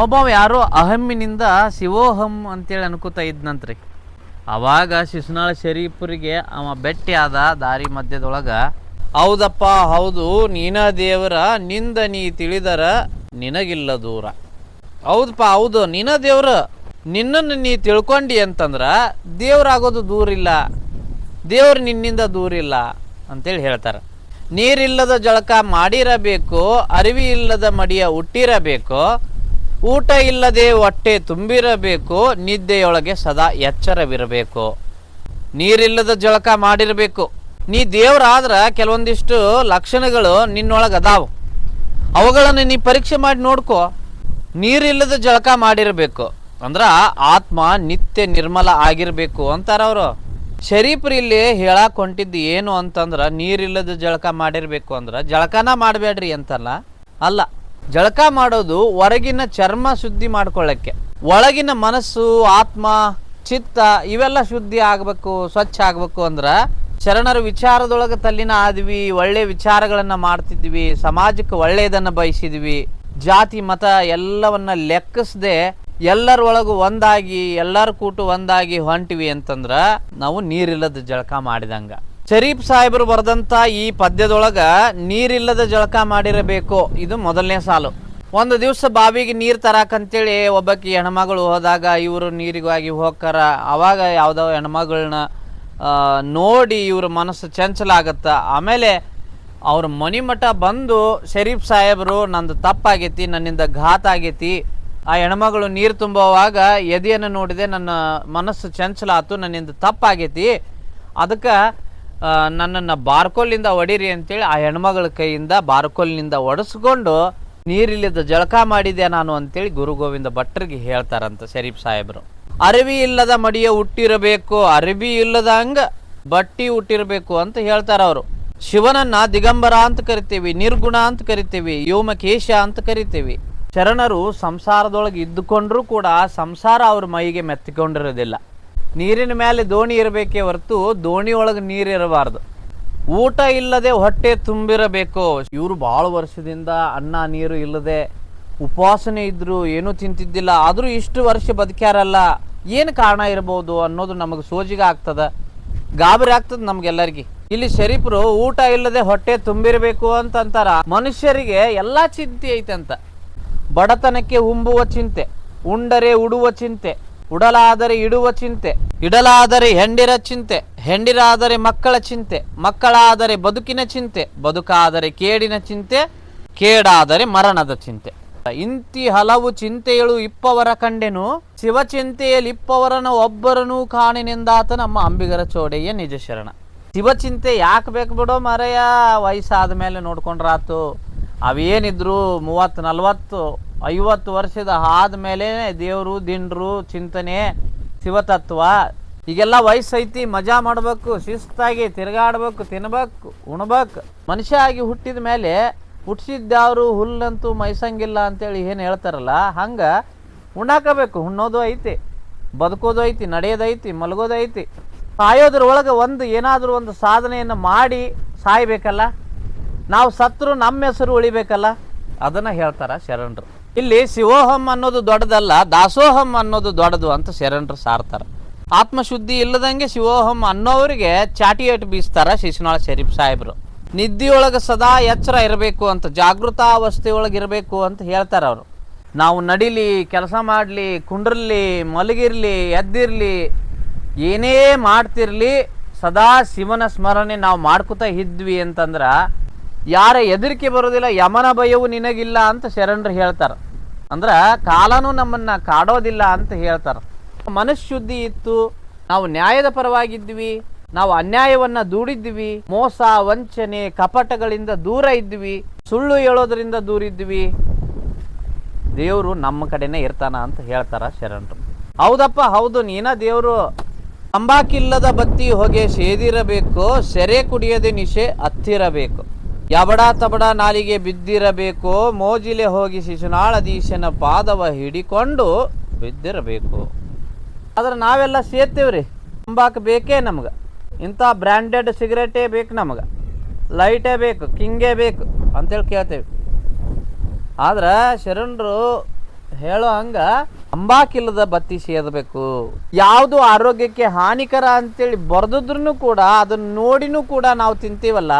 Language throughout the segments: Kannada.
ಒಬ್ಬವ ಯಾರೋ ಅಹಮ್ಮಿನಿಂದ ಶಿವೋಹಂ ಅಂತೇಳಿ ಅನ್ಕೋತಾ ಇದ್ನಂತ್ರಿ ಅವಾಗ ಶಿಶುನಾಳ ಶರೀಫರಿಗೆ ಅವ ಬೆಟ್ಟಿ ಆದ ದಾರಿ ಮಧ್ಯದೊಳಗ, ಹೌದಪ್ಪ, ಹೌದು, ನೀನ ದೇವರ ನಿಂದ ನೀ ತಿಳಿದರ ನಿನಗಿಲ್ಲ ದೂರ. ಹೌದಪ್ಪ, ಹೌದು, ನೀನ ದೇವ್ರ ನಿನ್ನನ್ನು ನೀ ತಿಳ್ಕೊಂಡಿ ಅಂತಂದ್ರ ದೇವ್ರಾಗೋದು ದೂರ ಇಲ್ಲ ದೇವ್ರು ನಿನ್ನಿಂದ ದೂರ ಇಲ್ಲ ಅಂತೇಳಿ ಹೇಳ್ತಾರೆ. ನೀರಿಲ್ಲದ ಜಳಕ ಮಾಡಿರಬೇಕು ಅರಿವಿ ಇಲ್ಲದ ಮಡಿಯ ಹುಟ್ಟಿರಬೇಕು ಊಟ ಇಲ್ಲದೆ ಹೊಟ್ಟೆ ತುಂಬಿರಬೇಕು, ನಿದ್ದೆಯೊಳಗೆ ಸದಾ ಎಚ್ಚರವಿರಬೇಕು. ನೀರಿಲ್ಲದ ಜಳಕ ಮಾಡಿರಬೇಕು. ನೀ ದೇವರಾದ್ರ ಕೆಲವೊಂದಿಷ್ಟು ಲಕ್ಷಣಗಳು ನಿನ್ನೊಳಗೆ ಅದಾವು. ಅವುಗಳನ್ನು ನೀ ಪರೀಕ್ಷೆ ಮಾಡಿ ನೋಡ್ಕೋ. ನೀರಿಲ್ಲದ ಜಳಕ ಮಾಡಿರಬೇಕು. ಅಂದ್ರೆ ಆತ್ಮ ನಿತ್ಯ ನಿರ್ಮಲ ಆಗಿರಬೇಕು ಅಂತಾರ ಅವರು. ಶರೀಫ್ರು ಇಲ್ಲಿ ಹೇಳಕ್ ಹೊಂಟಿದ್ದು ಏನು ಅಂತಂದ್ರೆ ನೀರಿಲ್ಲದ ಜಳಕ ಮಾಡಿರಬೇಕು ಅಂದ್ರೆ ಜಳಕನ ಮಾಡಬೇಡ್ರಿ ಅಂತಲ್ಲ. ಅಲ್ಲ ಜಳಕ ಮಾಡೋದು ಹೊರಗಿನ ಚರ್ಮ ಶುದ್ಧಿ ಮಾಡ್ಕೊಳ್ಳಕ್ಕೆ. ಒಳಗಿನ ಮನಸ್ಸು, ಆತ್ಮ, ಚಿತ್ತ ಇವೆಲ್ಲ ಶುದ್ಧಿ ಆಗಬೇಕು, ಸ್ವಚ್ಛ ಆಗ್ಬೇಕು ಅಂದ್ರ ಶರಣರ ವಿಚಾರದೊಳಗೆ ತಲ್ಲಿನ ಆದ್ವಿ, ಒಳ್ಳೆ ವಿಚಾರಗಳನ್ನ ಮಾಡ್ತಿದ್ವಿ, ಸಮಾಜಕ್ಕೆ ಒಳ್ಳೆಯದನ್ನು ಬಯಸಿದ್ವಿ. ಜಾತಿ, ಮತ ಎಲ್ಲವನ್ನ ಲೆಕ್ಕಿಸದೆ ಎಲ್ಲರ ಒಳಗು ಒಂದಾಗಿ, ಎಲ್ಲರ ಕೂಟು ಒಂದಾಗಿ ಹೊಂಟಿವಿ ಅಂತಂದ್ರ ನಾವು ನೀರಿಲ್ಲದ ಜಳಕ ಮಾಡಿದಂಗ. ಶರೀಫ್ ಸಾಹೇಬರು ಬರೆದಂತ ಈ ಪದ್ಯದೊಳಗೆ ನೀರಿಲ್ಲದ ಜಳಕ ಮಾಡಿರಬೇಕು. ಇದು ಮೊದಲನೇ ಸಾಲು. ಒಂದು ದಿವಸ ಬಾವಿಗೆ ನೀರು ತರಾಕಂತೇಳಿ ಒಬ್ಬಾಕಿ ಹೆಣ್ಮಗಳು ಹೋದಾಗ ಇವರು ನೀರಿಗಾಗಿ ಹೋಗ್ತಾರ. ಅವಾಗ ಯಾವುದೋ ಹೆಣ್ಮಗಳನ್ನ ನೋಡಿ ಇವ್ರ ಮನಸ್ಸು ಚಂಚಲ ಆಗತ್ತ ಆಮೇಲೆ ಅವ್ರ ಮನಿಮಠ ಬಂದು ಶರೀಫ್ ಸಾಹೇಬರು, ನಂದು ತಪ್ಪಾಗೈತಿ, ನನ್ನಿಂದ ಘಾತ ಆಗೈತಿ. ಆ ಹೆಣ್ಮಗಳು ನೀರು ತುಂಬುವಾಗ ಎದೆಯನ್ನು ನೋಡಿದೆ, ನನ್ನ ಮನಸ್ಸು ಚಂಚಲ ಆತು ನನ್ನಿಂದ ತಪ್ಪಾಗೈತಿ. ಅದಕ್ಕೆ ನನ್ನನ್ನು ಬಾರ್ಕೋಲಿಂದ ಹೊಡೀರಿ ಅಂತೇಳಿ ಆ ಹೆಣ್ಮಗಳ ಕೈಯಿಂದ ಬಾರ್ಕೋಲಿನಿಂದ ಒಡಿಸ್ಕೊಂಡು ನೀರಿಲ್ಲದ ಜಳಕ ಮಾಡಿದೆ ನಾನು ಅಂತೇಳಿ ಗುರು ಗೋವಿಂದ ಭಟ್ರಿಗೆ ಹೇಳ್ತಾರಂತ ಶರೀಫ್ ಸಾಹೇಬರು. ಅರಿವಿ ಇಲ್ಲದ ಮಡಿಯ ಹುಟ್ಟಿರಬೇಕು, ಅರಿವಿ ಇಲ್ಲದ ಹಂಗ ಬಟ್ಟಿ ಹುಟ್ಟಿರಬೇಕು ಅಂತ ಹೇಳ್ತಾರ ಅವರು. ಶಿವನನ್ನ ದಿಗಂಬರ ಅಂತ ಕರಿತೀವಿ, ನಿರ್ಗುಣ ಅಂತ ಕರಿತೀವಿ ಯೋಮಕೇಶ ಅಂತ ಕರಿತೀವಿ. ಶರಣರು ಸಂಸಾರದೊಳಗೆ ಇದ್ದುಕೊಂಡ್ರೂ ಕೂಡ ಸಂಸಾರ ಅವ್ರ ಮೈಗೆ ಮೆತ್ತಿಕೊಂಡಿರೋದಿಲ್ಲ. ನೀರಿನ ಮೇಲೆ ದೋಣಿ ಇರಬೇಕೇ ಹೊರತು ದೋಣಿ ಒಳಗೆ ನೀರು ಇರಬಾರ್ದು. ಊಟ ಇಲ್ಲದೆ ಹೊಟ್ಟೆ ತುಂಬಿರಬೇಕು. ಇವರು ಭಾಳ ವರ್ಷದಿಂದ ಅನ್ನ, ನೀರು ಇಲ್ಲದೆ ಉಪವಾಸನೆ ಇದ್ದರು ಏನೂ ತಿಂತಿದ್ದಿಲ್ಲ. ಆದರೂ ಇಷ್ಟು ವರ್ಷ ಬದುಕ್ಯಾರಲ್ಲ. ಏನು ಕಾರಣ ಇರ್ಬೋದು ಅನ್ನೋದು ನಮಗೆ ಸೋಜಿಗೆ ಆಗ್ತದೆ. ಗಾಬರಿ ಆಗ್ತದೆ ನಮ್ಗೆಲ್ಲರಿಗೆ. ಇಲ್ಲಿ ಶರೀಫರು ಊಟ ಇಲ್ಲದೆ ಹೊಟ್ಟೆ ತುಂಬಿರಬೇಕು ಅಂತಂತಾರ ಮನುಷ್ಯರಿಗೆ ಎಲ್ಲಾ ಚಿಂತೆ ಐತೆ ಅಂತ ಬಡತನಕ್ಕೆ ಉಂಬುವ ಚಿಂತೆ, ಉಂಡರೆ ಉಡುವ ಚಿಂತೆ. ಉಡಲಾದರೆ ಇಡುವ ಚಿಂತೆ, ಇಡಲಾದರೆ ಹೆಂಡಿರ ಚಿಂತೆ, ಹೆಂಡಿರಾದರೆ ಮಕ್ಕಳ ಚಿಂತೆ, ಮಕ್ಕಳಾದರೆ ಬದುಕಿನ ಚಿಂತೆ, ಬದುಕಾದರೆ ಕೇಡಿನ ಚಿಂತೆ, ಕೇಡಾದರೆ ಮರಣದ ಚಿಂತೆ. ಇಂತಿ ಹಲವು ಚಿಂತೆಗಳು ಇಪ್ಪವರ ಕಂಡೆನು ಶಿವ ಚಿಂತೆಯಲ್ಲಿ ಇಪ್ಪವರನ ಒಬ್ಬರನೂ ಕಾಣಿನೆಂದಾತ ನಮ್ಮ ಅಂಬಿಗರ ಚೋಡೆಯ ನಿಜ ಶರಣ. ಶಿವಚಿಂತೆ ಯಾಕೆ ಬೇಕು ಬಿಡೋ ಮರೆಯ ವಯಸ್ಸಾದ ಮೇಲೆ ನೋಡ್ಕೊಂಡ್ರಾತು, ಅವೇನಿದ್ರು ಮೂವತ್ತು ನಲ್ವತ್ತು ಐವತ್ತು ವರ್ಷದ ಆದ್ಮೇಲೆ ದೇವರು, ದಿಂಡ್ರು, ಚಿಂತನೆ, ಶಿವತತ್ವ ಈಗೆಲ್ಲ ವಯಸ್ಸೈತಿ, ಮಜಾ ಮಾಡಬೇಕು, ಶಿಸ್ತಾಗಿ ತಿರುಗಾಡ್ಬೇಕು, ತಿನ್ಬೇಕು, ಉಣ್ಬೇಕು. ಮನುಷ್ಯ ಆಗಿ ಹುಟ್ಟಿದ ಮೇಲೆ ಹುಟ್ಟಿಸಿದ್ಯಾವ್ರು ಹುಲ್ಲಂತೂ ಮೈಸಂಗಿಲ್ಲ ಅಂತೇಳಿ ಏನು ಹೇಳ್ತಾರಲ್ಲ, ಹಂಗೆ ಉಣ್ಣಾಕಬೇಕು, ಉಣ್ಣೋದು ಐತಿ, ಬದುಕೋದು ಐತಿ ನಡೆಯೋದೈತಿ ಮಲಗೋದೈತಿ ಮಲಗೋದು ಐತಿ. ಸಾಯೋದ್ರ ಒಳಗೆ ಒಂದು ಏನಾದರೂ ಒಂದು ಸಾಧನೆಯನ್ನು ಮಾಡಿ ಸಾಯ್ಬೇಕಲ್ಲ, ನಾವು ಸತ್ರು ನಮ್ಮ ಹೆಸರು ಉಳಿಬೇಕಲ್ಲ, ಅದನ್ನು ಹೇಳ್ತಾರೆ ಶರಣರು. ಇಲ್ಲಿ ಶಿವೋಹಂ ಅನ್ನೋದು ದೊಡ್ಡದಲ್ಲ, ದಾಸೋಹಂ ಅನ್ನೋದು ದೊಡ್ಡದು ಅಂತ ಶರಣರು ಸಾರ್ತಾರೆ. ಆತ್ಮಶುದ್ಧಿ ಇಲ್ಲದಂಗೆ ಶಿವೋಹಂ ಅನ್ನೋರಿಗೆ ಚಾಟಿ ಏಟು ಬೀಸ್ತಾರ ಶಿಶುನಾಳ ಶರೀಫ್ ಸಾಹೇಬರು. ನಿದ್ದೆಯೊಳಗೆ ಸದಾ ಎಚ್ಚರ ಇರಬೇಕು ಅಂತ ಜಾಗೃತಾವಸ್ಥೆಯೊಳಗೆ ಇರಬೇಕು ಅಂತ ಹೇಳ್ತಾರೆ ಅವರು. ನಾವು ನಡಿಲಿ, ಕೆಲಸ ಮಾಡಲಿ, ಕುಂಡ್ರಲಿ, ಮಲಗಿರಲಿ, ಎದ್ದಿರಲಿ, ಏನೇ ಮಾಡ್ತಿರ್ಲಿ, ಸದಾ ಶಿವನ ಸ್ಮರಣೆ ನಾವು ಮಾಡ್ಕೋತಾ ಇದ್ವಿ ಅಂತಂದ್ರ ಯಾರ ಹೆದರಿಕೆ ಬರೋದಿಲ್ಲ ಯಮನ ಭಯವು ನಿನಗಿಲ್ಲ ಅಂತ ಶರಣರು ಹೇಳ್ತಾರ. ಅಂದ್ರೆ ಕಾಲನೂ ನಮ್ಮನ್ನ ಕಾಡೋದಿಲ್ಲ ಅಂತ ಹೇಳ್ತಾರೆ. ಮನಃಶುದ್ಧಿ ಇತ್ತು, ನಾವು ನ್ಯಾಯದ ಪರವಾಗಿದ್ವಿ, ನಾವು ಅನ್ಯಾಯವನ್ನ ದೂಡಿದ್ವಿ, ಮೋಸ, ವಂಚನೆ, ಕಪಟಗಳಿಂದ ದೂರ ಇದ್ವಿ, ಸುಳ್ಳು ಹೇಳೋದ್ರಿಂದ ದೂರ ಇದ್ವಿ. ದೇವರು ನಮ್ಮ ಕಡೆನೇ ಇರ್ತಾನ ಅಂತ ಹೇಳ್ತಾರ ಶರಣರು. ಹೌದಪ್ಪ, ಹೌದು, ನೀನ ದೇವರು. ತಂಬಾಕಿಲ್ಲದ ಬತ್ತಿ ಹೊಗೆ ಸೇದಿರಬೇಕು, ಸೆರೆ ಕುಡಿಯದೆ ನಿಶೆ ಹತ್ತಿರಬೇಕು. ಯಬಡ ತಬಡ ನಾಲಿಗೆ ಬಿದ್ದಿರಬೇಕು, ಮೋಜಿಲೆ ಹೋಗಿ ಶಿಶುನಾಳದೀಶನ ಪಾದವ ಹಿಡಿಕೊಂಡು ಬಿದ್ದಿರಬೇಕು. ಆದ್ರೆ ನಾವೆಲ್ಲ ಸೇತೇವ್ರಿ ತುಂಬಾಕ ಬೇಕೇ ನಮ್ಗೆ. ಇಂಥ ಬ್ರ್ಯಾಂಡೆಡ್ ಸಿಗರೇಟೇ ಬೇಕು ನಮಗೆ. ಲೈಟೇ ಬೇಕು, ಕಿಂಗೇ ಬೇಕು ಅಂತೇಳಿ ಕೇಳ್ತೇವೆ. ಆದ್ರೆ ಶರಣರು ಹೇಳೋ ಹಂಗ ಅಂಬಾಕಿಲ್ಲದ ಬತ್ತಿ ಸೇದಬೇಕು. ಯಾವುದು ಆರೋಗ್ಯಕ್ಕೆ ಹಾನಿಕರ ಅಂತೇಳಿ ಬರ್ದಿದ್ರು ಕೂಡ, ಅದನ್ನ ನೋಡಿನೂ ಕೂಡ ನಾವು ತಿಂತೀವಲ್ಲ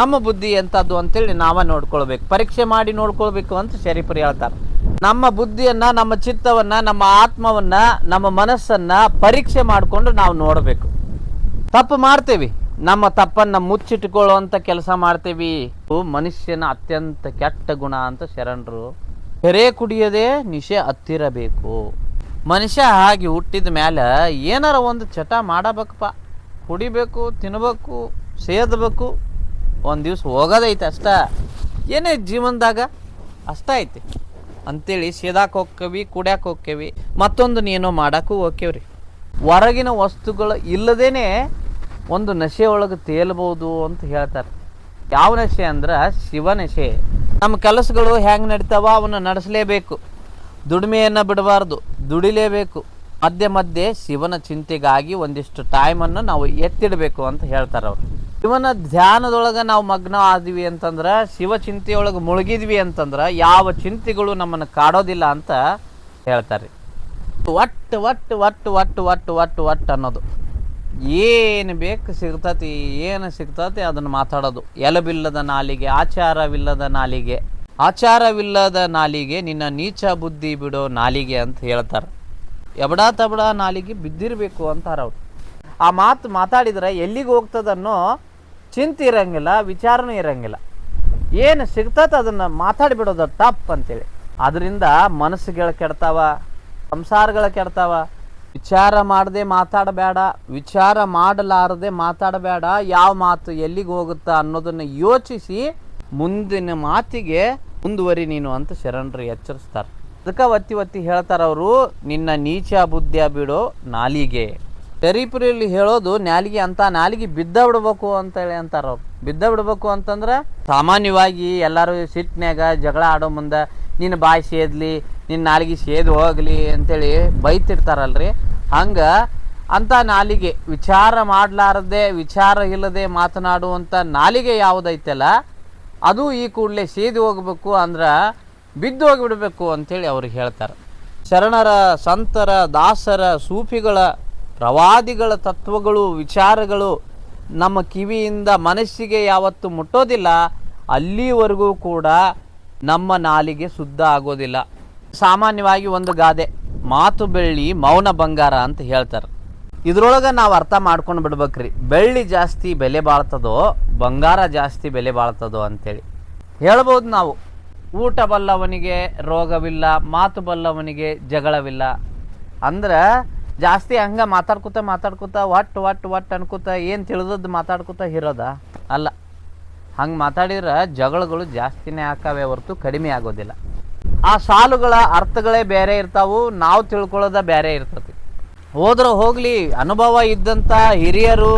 ನಮ್ಮ ಬುದ್ಧಿ ಎಂಥದ್ದು ಅಂತೇಳಿ ನಾವ ನೋಡ್ಕೊಳ್ಬೇಕು. ಪರೀಕ್ಷೆ ಮಾಡಿ ನೋಡ್ಕೊಳ್ಬೇಕು ಅಂತ ಶರೀಫರು ಹೇಳ್ತಾರೆ. ನಮ್ಮ ಬುದ್ಧಿಯನ್ನ, ನಮ್ಮ ಚಿತ್ತವನ್ನ, ನಮ್ಮ ಆತ್ಮವನ್ನ, ನಮ್ಮ ಮನಸ್ಸನ್ನ ಪರೀಕ್ಷೆ ಮಾಡಿಕೊಂಡು ನಾವು ನೋಡಬೇಕು. ತಪ್ಪು ಮಾಡ್ತೇವಿ. ನಮ್ಮ ತಪ್ಪನ್ನ ಮುಚ್ಚಿಟ್ಕೊಳ್ಳುವಂಥ ಕೆಲಸ ಮಾಡ್ತೇವಿ. ಮನುಷ್ಯನ ಅತ್ಯಂತ ಕೆಟ್ಟ ಗುಣ ಅಂತ ಶರಣರು, ಕೆರೆ ಕುಡಿಯದೆ ನಿಷೆ ಹತ್ತಿರಬೇಕು. ಮನುಷ್ಯ ಹಾಗೆ ಹುಟ್ಟಿದ ಮೇಲೆ ಏನಾರ ಒಂದು ಚಟ ಮಾಡಬೇಕಪ್ಪ. ಕುಡಿಬೇಕು ತಿನ್ನಬೇಕು ಸೇದಬೇಕು ಒಂದು ದಿವ್ಸ ಹೋಗೋದೈತೆ ಅಷ್ಟ. ಏನೇ ಜೀವನದಾಗ? ಅಷ್ಟ ಐತಿ. ಅಂತೇಳಿ ಸೇದಾಕ್ ಹೋಕ್ಕೇವಿ, ಕುಡ್ಯಾಕೆ ಹೋಕ್ಕೇವಿ. ಮತ್ತೊಂದು ಏನೋ ಮಾಡೋಕ್ಕೂ ಹೋಕ್ಕೇವ್ರಿ. ಹೊರಗಿನ ವಸ್ತುಗಳು ಇಲ್ಲದೇನೆ ಒಂದು ನಶೆ ಒಳಗೆ ತೇಲ್ಬೋದು ಅಂತ ಹೇಳ್ತಾರೆ. ಯಾವ ನಶೆ ಅಂದ್ರೆ ಶಿವ ನಶೆ. ನಮ್ಮ ಕೆಲಸಗಳು ಹೆಂಗೆ ನಡೀತಾವ ಅವನ್ನ ನಡೆಸಲೇಬೇಕು. ದುಡಿಮೆಯನ್ನು ಬಿಡಬಾರ್ದು, ದುಡಿಲೇಬೇಕು. ಮಧ್ಯೆ ಮಧ್ಯೆ ಶಿವನ ಚಿಂತೆಗಾಗಿ ಒಂದಿಷ್ಟು ಟೈಮನ್ನು ನಾವು ಎತ್ತಿಡಬೇಕು ಅಂತ ಹೇಳ್ತಾರೆ ಅವ್ರು. ಶಿವನ ಧ್ಯಾನದೊಳಗೆ ನಾವು ಮಗ್ನ ಆದ್ವಿ ಅಂತಂದ್ರೆ, ಶಿವ ಚಿಂತೆಯೊಳಗೆ ಮುಳುಗಿದ್ವಿ ಅಂತಂದ್ರೆ, ಯಾವ ಚಿಂತೆಗಳು ನಮ್ಮನ್ನು ಕಾಡೋದಿಲ್ಲ ಅಂತ ಹೇಳ್ತಾರೆ ಒಟ್ಟು ಒಟ್ಟು ಒಟ್ಟು ಒಟ್ಟು ಒಟ್ಟು ಒಟ್ಟು ಒಟ್ಟು ಅನ್ನೋದು. ಏನು ಬೇಕು ಸಿಗ್ತತಿ, ಏನು ಸಿಗ್ತತಿ ಅದನ್ನು ಮಾತಾಡೋದು. ಎಲಬಿಲ್ಲದ ನಾಲಿಗೆ, ಆಚಾರವಿಲ್ಲದ ನಾಲಿಗೆ. ಆಚಾರವಿಲ್ಲದ ನಾಲಿಗೆ, ನಿನ್ನ ನೀಚ ಬುದ್ಧಿ ಬಿಡೋ ನಾಲಿಗೆ ಅಂತ ಹೇಳ್ತಾರೆ. ಎಬಡ ತಬಡ ನಾಲಿಗೆ ಬಿದ್ದಿರಬೇಕು ಅಂತಾರೆ ಅವ್ರು. ಆ ಮಾತು ಮಾತಾಡಿದ್ರೆ ಎಲ್ಲಿಗೆ ಹೋಗ್ತದನ್ನೋ ಚಿಂತೆ ಇರೋಂಗಿಲ್ಲ ವಿಚಾರನೂ ಇರೋಂಗಿಲ್ಲ. ಏನು ಸಿಗ್ತದ ಅದನ್ನು ಮಾತಾಡಿಬಿಡೋದು ತಪ್ಪು ಅಂತೇಳಿ. ಅದರಿಂದ ಮನಸ್ಸುಗಳು ಕೆಡ್ತಾವ, ಸಂಸಾರಗಳು ಕೆಡ್ತಾವ. ವಿಚಾರ ಮಾಡದೆ ಮಾತಾಡಬೇಡ, ವಿಚಾರ ಮಾಡಲಾರದೆ ಮಾತಾಡಬೇಡ, ಯಾವ ಮಾತು ಎಲ್ಲಿಗೆ ಹೋಗುತ್ತಾ ಅನ್ನೋದನ್ನು ಯೋಚಿಸಿ ಮುಂದಿನ ಮಾತಿಗೆ ಮುಂದುವರಿ ನೀನು ಅಂತ ಶರಣರು ಎಚ್ಚರಿಸ್ತಾರೆ. ಅದಕ್ಕೆ ಒತ್ತಿ ಒತ್ತಿ ಹೇಳ್ತಾರ ಅವರು ನಿನ್ನ ನೀಚ ಬುದ್ಧಿಯ ಬಿಡೋ ನಾಲಿಗೆ. ಶರೀಫರಲ್ಲಿ ಹೇಳೋದು ನಾಲಿಗೆ ಅಂತ ನಾಲಿಗೆ ಬಿದ್ದ ಬಿಡ್ಬೇಕು ಅಂತೇಳಿ ಅಂತಾರ ಅವ್ರು. ಬಿದ್ದ ಬಿಡ್ಬೇಕು ಅಂತಂದ್ರೆ ಸಾಮಾನ್ಯವಾಗಿ ಎಲ್ಲರೂ ಸಿಟ್ಟಿನ್ಯಾಗ ಜಗಳ ಆಡೋ ಮುಂದೆ ನಿನ್ನ ಬಾಯಿ ಸೇದ್ಲಿ, ನಿನ್ನ ನಾಲಿಗೆ ಸೇದ್ ಹೋಗ್ಲಿ ಅಂತೇಳಿ ಬೈತಿರ್ತಾರಲ್ರಿ. ಹಂಗ ಅಂತ ನಾಲಿಗೆ ವಿಚಾರ ಮಾಡಲಾರದೆ, ವಿಚಾರ ಇಲ್ಲದೆ ಮಾತನಾಡುವಂಥ ನಾಲಿಗೆ ಯಾವುದೈತಲ್ಲ, ಅದು ಈ ಕೂಡಲೇ ಸೇದಿ ಹೋಗ್ಬೇಕು ಅಂದ್ರೆ ಬಿದ್ದು ಹೋಗಿಬಿಡ್ಬೇಕು ಅಂತೇಳಿ ಅವ್ರಿಗೆ ಹೇಳ್ತಾರೆ. ಶರಣರ, ಸಂತರ, ದಾಸರ, ಸೂಫಿಗಳ ಪ್ರವಾದಿಗಳ ತತ್ವಗಳು, ವಿಚಾರಗಳು ನಮ್ಮ ಕಿವಿಯಿಂದ ಮನಸ್ಸಿಗೆ ಯಾವತ್ತು ಮುಟ್ಟೋದಿಲ್ಲ, ಅಲ್ಲಿವರೆಗೂ ಕೂಡ ನಮ್ಮ ನಾಲಿಗೆ ಶುದ್ಧ ಆಗೋದಿಲ್ಲ. ಸಾಮಾನ್ಯವಾಗಿ ಒಂದು ಗಾದೆ, ಮಾತು ಬೆಳ್ಳಿ ಮೌನ ಬಂಗಾರ ಅಂತ ಹೇಳ್ತಾರೆ. ಇದ್ರೊಳಗೆ ನಾವು ಅರ್ಥ ಮಾಡ್ಕೊಂಡು ಬಿಡ್ಬೇಕ್ರಿ. ಬೆಳ್ಳಿ ಜಾಸ್ತಿ ಬೆಲೆ ಬಾಳ್ತದೋ, ಬಂಗಾರ ಜಾಸ್ತಿ ಬೆಲೆ ಬಾಳ್ತದೋ ಅಂತೇಳಿ. ಹೇಳ್ಬೋದು ನಾವು. ಊಟ ಬಲ್ಲವನಿಗೆ ರೋಗವಿಲ್ಲ, ಮಾತು ಬಲ್ಲವನಿಗೆ ಜಗಳವಿಲ್ಲ. ಅಂದ್ರೆ ಜಾಸ್ತಿ ಹಂಗೆ ಮಾತಾಡ್ಕೊತ ಮಾತಾಡ್ಕೊತ ಒಟ್ಟು ಒಟ್ಟು ಒಟ್ಟು ಅನ್ಕೋತ ಏನು ತಿಳಿದದ್ದು ಮಾತಾಡ್ಕೊತ ಇರೋದ? ಅಲ್ಲ. ಹಂಗೆ ಮಾತಾಡಿದ್ರೆ ಜಗಳಗಳು ಜಾಸ್ತಿನೇ ಆಕಾವೆ ಹೊರತು ಕಡಿಮೆ ಆಗೋದಿಲ್ಲ. ಆ ಸಾಲುಗಳ ಅರ್ಥಗಳೇ ಬೇರೆ ಇರ್ತಾವು, ನಾವು ತಿಳ್ಕೊಳ್ಳೋದ ಬೇರೆ ಇರ್ತತಿ. ಹೋದ್ರೆ ಹೋಗಲಿ, ಅನುಭವ ಇದ್ದಂಥ ಹಿರಿಯರು,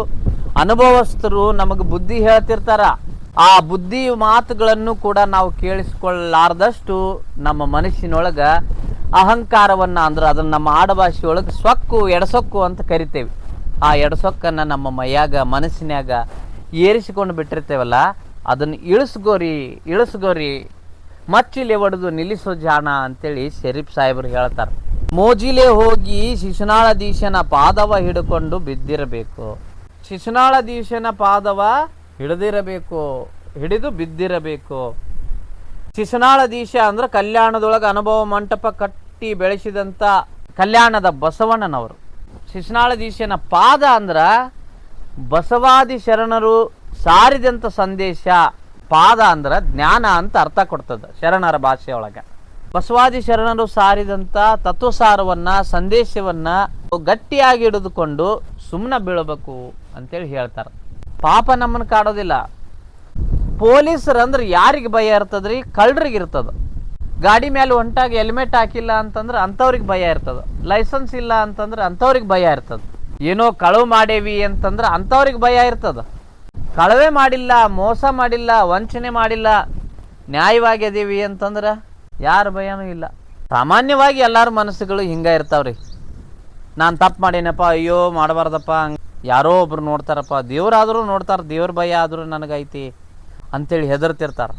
ಅನುಭವಸ್ಥರು ನಮಗೆ ಬುದ್ಧಿ ಹೇಳ್ತಿರ್ತಾರ. ಆ ಬುದ್ಧಿ ಮಾತುಗಳನ್ನು ಕೂಡ ನಾವು ಕೇಳಿಸ್ಕೊಳ್ಳಾರ್ದಷ್ಟು ನಮ್ಮ ಮನಸ್ಸಿನೊಳಗ ಅಹಂಕಾರವನ್ನ ಅಂದ್ರೆ ಅದನ್ನ ನಮ್ಮ ಆಡಭಾಷೆಯೊಳಗೆ ಸೊಕ್ಕು, ಎಡಸೊಕ್ಕು ಅಂತ ಕರಿತೇವೆ. ಆ ಎಡಸೊಕ್ಕನ್ನ ನಮ್ಮ ಮೈಯಾಗ, ಮನಸ್ಸಿನ್ಯಾಗ ಏರಿಸಿಕೊಂಡು ಬಿಟ್ಟಿರ್ತೇವಲ್ಲ, ಅದನ್ನು ಇಳಿಸ್ಗೋರಿ ಇಳಿಸ್ಗೋರಿ, ಮಚ್ಚಿಲೆ ಒಡೆದು ನಿಲ್ಲಿಸೋ ಜಾಣ ಅಂತೇಳಿ ಶರೀಫ್ ಸಾಹೇಬರು ಹೇಳ್ತಾರೆ. ಮೋಜಿಲೆ ಹೋಗಿ ಶಿಶುನಾಳಧೀಶನ ಪಾದವ ಹಿಡ್ಕೊಂಡು ಬಿದ್ದಿರಬೇಕು. ಶಿಶುನಾಳಧೀಶನ ಪಾದವ ಹಿಡಿದಿರಬೇಕು, ಹಿಡಿದು ಬಿದ್ದಿರಬೇಕು. ಶಿಶುನಾಳ ದೀಶ ಅಂದ್ರೆ ಕಲ್ಯಾಣದೊಳಗೆ ಅನುಭವ ಮಂಟಪ ಕಟ್ಟಿ ಬೆಳೆಸಿದಂಥ ಕಲ್ಯಾಣದ ಬಸವಣ್ಣನವರು. ಶಿಶುನಾಳಧೀಶನ ಪಾದ ಅಂದ್ರ ಬಸವಾದಿ ಶರಣರು ಸಾರಿದಂಥ ಸಂದೇಶ, ಪಾದ ಅಂದ್ರ ಜ್ಞಾನ ಅಂತ ಅರ್ಥ ಕೊಡ್ತದ ಶರಣರ ಭಾಷೆಯೊಳಗೆ ಬಸವಾದಿ ಶರಣರು ಸಾರಿದಂಥ ತತ್ವಸಾರವನ್ನ, ಸಂದೇಶವನ್ನ ಗಟ್ಟಿಯಾಗಿ ಹಿಡಿದುಕೊಂಡು ಸುಮ್ಮನೆ ಬೀಳಬೇಕು ಅಂತೇಳಿ ಹೇಳ್ತಾರೆ. ಪಾಪ ನಮ್ಮನ್ನು ಕಾಡೋದಿಲ್ಲ. ಪೊಲೀಸರು ಅಂದ್ರೆ ಯಾರಿಗೆ ಭಯ ಇರ್ತದ್ರಿ? ಕಳ್ಳರಿಗೆ ಇರ್ತದ. ಗಾಡಿ ಮೇಲೆ ಒಂಟಾಗಿ ಹೆಲ್ಮೆಟ್ ಹಾಕಿಲ್ಲ ಅಂತಂದ್ರೆ ಅಂಥವ್ರಿಗೆ ಭಯ ಇರ್ತದೆ. ಲೈಸೆನ್ಸ್ ಇಲ್ಲ ಅಂತಂದ್ರೆ ಅಂಥವ್ರಿಗೆ ಭಯ ಇರ್ತದ. ಏನೋ ಕಳವು ಮಾಡೇವಿ ಅಂತಂದ್ರೆ ಅಂಥವ್ರಿಗೆ ಭಯ ಇರ್ತದ. ಕಳವೆ ಮಾಡಿಲ್ಲ, ಮೋಸ ಮಾಡಿಲ್ಲ, ವಂಚನೆ ಮಾಡಿಲ್ಲ, ನ್ಯಾಯವಾಗಿ ಅದೀವಿ ಅಂತಂದ್ರೆ ಯಾರ ಭಯನೂ ಇಲ್ಲ. ಸಾಮಾನ್ಯವಾಗಿ ಎಲ್ಲರ ಮನಸ್ಸುಗಳು ಹಿಂಗ ಇರ್ತಾವ್ರಿ. ನಾನು ತಪ್ಪು ಮಾಡೇನಪ್ಪ, ಅಯ್ಯೋ ಮಾಡಬಾರ್ದಪ್ಪ, ಹಂಗೆ ಯಾರೋ ಒಬ್ರು ನೋಡ್ತಾರಪ್ಪ, ದೇವ್ರಾದರೂ ನೋಡ್ತಾರೆ, ದೇವ್ರ ಭಯ ಆದರೂ ನನಗೈತಿ ಅಂತೇಳಿ ಹೆದರ್ತಿರ್ತಾರ.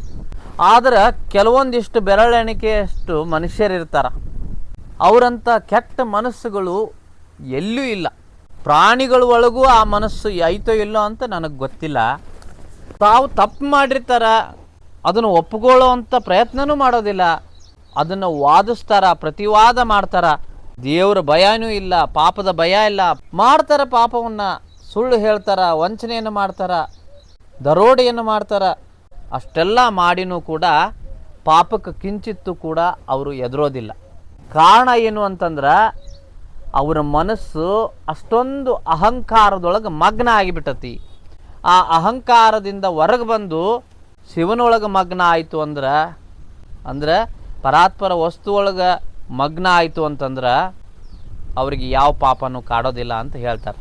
ಆದ್ರೆ ಕೆಲವೊಂದಿಷ್ಟು ಬೆರಳೆಣಿಕೆಯಷ್ಟು ಮನುಷ್ಯರಿರ್ತಾರ. ಅವರಂಥ ಕೆಟ್ಟ ಮನಸ್ಸುಗಳು ಎಲ್ಲೂ ಇಲ್ಲ. ಪ್ರಾಣಿಗಳ ಒಳಗೂ ಆ ಮನಸ್ಸು ಐತೋ ಇಲ್ಲೋ ಅಂತ ನನಗೆ ಗೊತ್ತಿಲ್ಲ. ತಾವು ತಪ್ಪು ಮಾಡಿರ್ತಾರ, ಅದನ್ನು ಒಪ್ಪಿಕೊಳ್ಳೋ ಅಂಥ ಪ್ರಯತ್ನನೂ ಮಾಡೋದಿಲ್ಲ. ಅದನ್ನು ವಾದಿಸ್ತಾರ, ಪ್ರತಿವಾದ ಮಾಡ್ತಾರ. ದೇವ್ರ ಭಯನೂ ಇಲ್ಲ, ಪಾಪದ ಭಯ ಇಲ್ಲ. ಮಾಡ್ತಾರ ಪಾಪವನ್ನು, ಸುಳ್ಳು ಹೇಳ್ತಾರ, ವಂಚನೆಯನ್ನು ಮಾಡ್ತಾರ, ದರೋಡೆಯನ್ನು ಮಾಡ್ತಾರ. ಅಷ್ಟೆಲ್ಲ ಮಾಡಿನೂ ಕೂಡ ಪಾಪಕ್ಕೆ ಕಿಂಚಿತ್ತು ಕೂಡ ಅವರು ಎದುರೋದಿಲ್ಲ. ಕಾರಣ ಏನು ಅಂತಂದ್ರೆ ಅವರ ಮನಸ್ಸು ಅಷ್ಟೊಂದು ಅಹಂಕಾರದೊಳಗೆ ಮಗ್ನ ಆಗಿಬಿಟ್ಟತಿ. ಆ ಅಹಂಕಾರದಿಂದ ಹೊರಗೆ ಬಂದು ಶಿವನೊಳಗೆ ಮಗ್ನ ಆಯಿತು ಅಂದ್ರೆ ಅಂದ್ರೆ ಪರಾತ್ಪರ ವಸ್ತುವೊಳಗೆ ಮಗ್ನ ಆಯಿತು ಅಂತಂದ್ರೆ ಅವ್ರಿಗೆ ಯಾವ ಪಾಪನೂ ಕಾಡೋದಿಲ್ಲ ಅಂತ ಹೇಳ್ತಾರೆ.